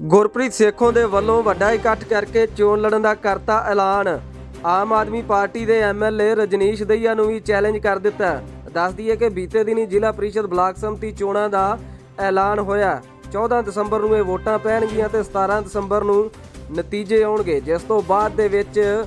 ਗੁਰਪ੍ਰੀਤ ਸੇਖੋਂ ਦੇ ਵੱਲੋਂ ਵੱਡਾ ਇਕੱਠ ਕਰਕੇ ਚੋਣ ਲੜਨ ਦਾ ਕਰਤਾ ਐਲਾਨ। ਆਮ ਆਦਮੀ ਪਾਰਟੀ ਦੇ ਐਮਐਲਏ ਰਜਨੀਸ਼ ਦਈਆ ਨੂੰ ਵੀ ਚੈਲੰਜ ਕਰ ਦਿੱਤਾ। ਹੈ। ਦੱਸ ਦਈਏ ਕਿ ਬੀਤੇ ਦਿਨੀ ਜ਼ਿਲ੍ਹਾ ਪ੍ਰੀਸ਼ਦ ਬਲਾਕ ਸੰਮਤੀ ਚੋਣਾਂ ਦਾ ਐਲਾਨ ਹੋਇਆ। 14 ਦਸੰਬਰ ਨੂੰ ਇਹ ਵੋਟਾਂ ਪੈਣਗੀਆਂ ਤੇ 17 ਦਸੰਬਰ ਨੂੰ ਨਤੀਜੇ ਆਉਣਗੇ। ਜਿਸ ਤੋਂ ਬਾਅਦ ਦੇ ਵਿੱਚ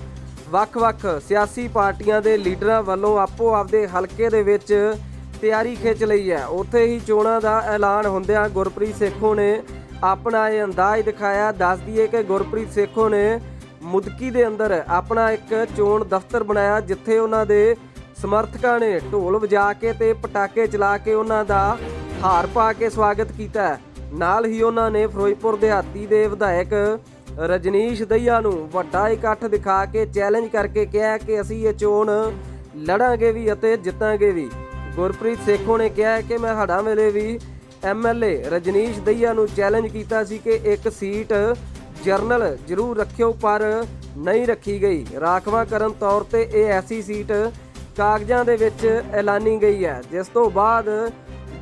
ਵੱਖ-ਵੱਖ ਸਿਆਸੀ ਪਾਰਟੀਆਂ ਦੇ ਲੀਡਰਾਂ ਵੱਲੋਂ ਆਪੋ ਆਪਦੇ ਹਲਕੇ ਦੇ ਵਿੱਚ ਤਿਆਰੀ ਖਿੱਚ ਲਈ ਹੈ। ਉੱਥੇ ਹੀ ਚੋਣਾਂ ਦਾ ਐਲਾਨ ਹੁੰਦਿਆਂ ਗੁਰਪ੍ਰੀਤ ਸੇਖੋਂ ਨੇ ਆਪਣਾ ਇਹ ਅੰਦਾਜ਼ ਦਿਖਾਇਆ, ਦੱਸ ਦਈਏ ਕਿ ਗੁਰਪ੍ਰੀਤ ਸੇਖੋਂ ਨੇ ਮੁਦਕੀ ਦੇ ਅੰਦਰ ਆਪਣਾ ਇੱਕ ਚੋਣ ਦਫ਼ਤਰ ਬਣਾਇਆ, ਜਿੱਥੇ ਉਹਨਾਂ ਦੇ ਸਮਰਥਕਾਂ ਨੇ ਢੋਲ ਵਜਾ ਕੇ ਤੇ ਪਟਾਕੇ ਚਲਾ ਕੇ ਉਹਨਾਂ ਦਾ ਹਾਰ ਪਾ ਕੇ ਸਵਾਗਤ ਕੀਤਾ ਨਾਲ ਹੀ ਉਹਨਾਂ ਨੇ ਫਿਰੋਜ਼ਪੁਰ ਦਿਹਾਤੀ ਦੇ ਵਿਧਾਇਕ ਰਜਨੀਸ਼ ਦਈਆ ਨੂੰ ਵੱਡਾ ਇਕੱਠ ਦਿਖਾ ਕੇ ਚੈਲੰਜ ਕਰਕੇ ਕਿਹਾ ਕਿ ਅਸੀਂ ਇਹ ਚੋਣ ਲੜਾਂਗੇ ਵੀ ਅਤੇ ਜਿੱਤਾਂਗੇ ਵੀ। ਗੁਰਪ੍ਰੀਤ ਸੇਖੋਂ ਨੇ ਕਿਹਾ ਕਿ ਮੈਂ ਹੜਾਂ ਵੇਲੇ ਵੀ ਐਮਐਲਏ ਰਜਨੀਸ਼ ਦਈਆ ਨੂੰ ਚੈਲੰਜ ਕੀਤਾ ਸੀ ਕਿ ਇੱਕ ਸੀਟ ਜਰਨਲ ਜ਼ਰੂਰ ਰੱਖਿਓ, ਪਰ ਨਹੀਂ ਰੱਖੀ ਗਈ। ਰਾਖਵਾ ਕਰਨ ਤੌਰ ਤੇ ਇਹ ਐਸੀ ਸੀਟ ਕਾਗਜ਼ਾਂ ਦੇ ਵਿੱਚ ਐਲਾਨੀ ਗਈ ਹੈ, ਜਿਸ ਤੋਂ ਬਾਅਦ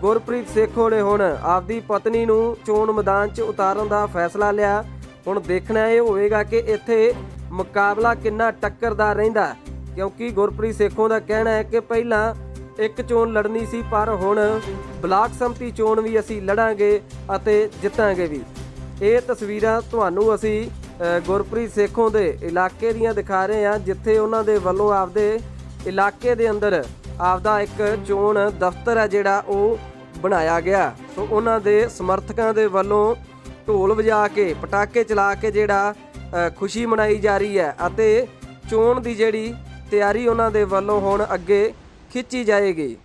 ਗੁਰਪ੍ਰੀਤ ਸੇਖੋ ਨੇ ਹੁਣ ਆਪਦੀ ਪਤਨੀ ਨੂੰ ਚੋਣ ਮੈਦਾਨ 'ਚ ਉਤਾਰਨ ਦਾ ਫੈਸਲਾ ਲਿਆ। ਹੁਣ ਦੇਖਣਾ ਇਹ ਹੋਵੇਗਾ ਕਿ ਇੱਥੇ ਮੁਕਾਬਲਾ ਕਿੰਨਾ ਟੱਕਰਦਾ ਰਹਿੰਦਾ ਕਿਉਂਕਿ ਗੁਰਪ੍ਰੀਤ ਸੇਖੋਂ ਦਾ ਕਹਿਣਾ ਹੈ ਕਿ ਪਹਿਲਾਂ ਇੱਕ ਚੋਣ ਲੜਨੀ ਸੀ ਪਰ ਹੁਣ ਬਲਾਕ ਸੰਮਤੀ ਚੋਣ ਵੀ ਅਸੀਂ ਲੜਾਂਗੇ ਅਤੇ ਜਿੱਤਾਂਗੇ ਵੀ। ਇਹ ਤਸਵੀਰਾਂ ਤੁਹਾਨੂੰ ਅਸੀਂ ਅ, ਗੁਰਪ੍ਰੀਤ ਸੇਖੋਂ ਦੇ ਇਲਾਕੇ ਦੀਆਂ ਦਿਖਾ ਰਹੇ ਹਾਂ ਜਿੱਥੇ ਉਹਨਾਂ ਦੇ ਵੱਲੋਂ ਆਪਦੇ ਇਲਾਕੇ ਦੇ ਅੰਦਰ ਆਪਦਾ ਇੱਕ ਚੋਣ ਦਫ਼ਤਰ ਹੈ ਜਿਹੜਾ ਉਹ ਬਣਾਇਆ ਗਿਆ। ਸੋ ਉਹਨਾਂ ਦੇ ਸਮਰਥਕਾਂ ਦੇ ਵੱਲੋਂ ਢੋਲ ਵਜਾ ਕੇ ਪਟਾਕੇ ਚਲਾ ਕੇ ਜਿਹੜਾ ਖੁਸ਼ੀ ਮਨਾਈ ਜਾ ਰਹੀ ਹੈ ਅਤੇ ਚੋਣ ਦੀ ਜਿਹੜੀ ਤਿਆਰੀ ਉਹਨਾਂ ਦੇ ਵੱਲੋਂ ਹੁਣ ਅੱਗੇ ਖਿੱਚੀ ਜਾਏਗੀ।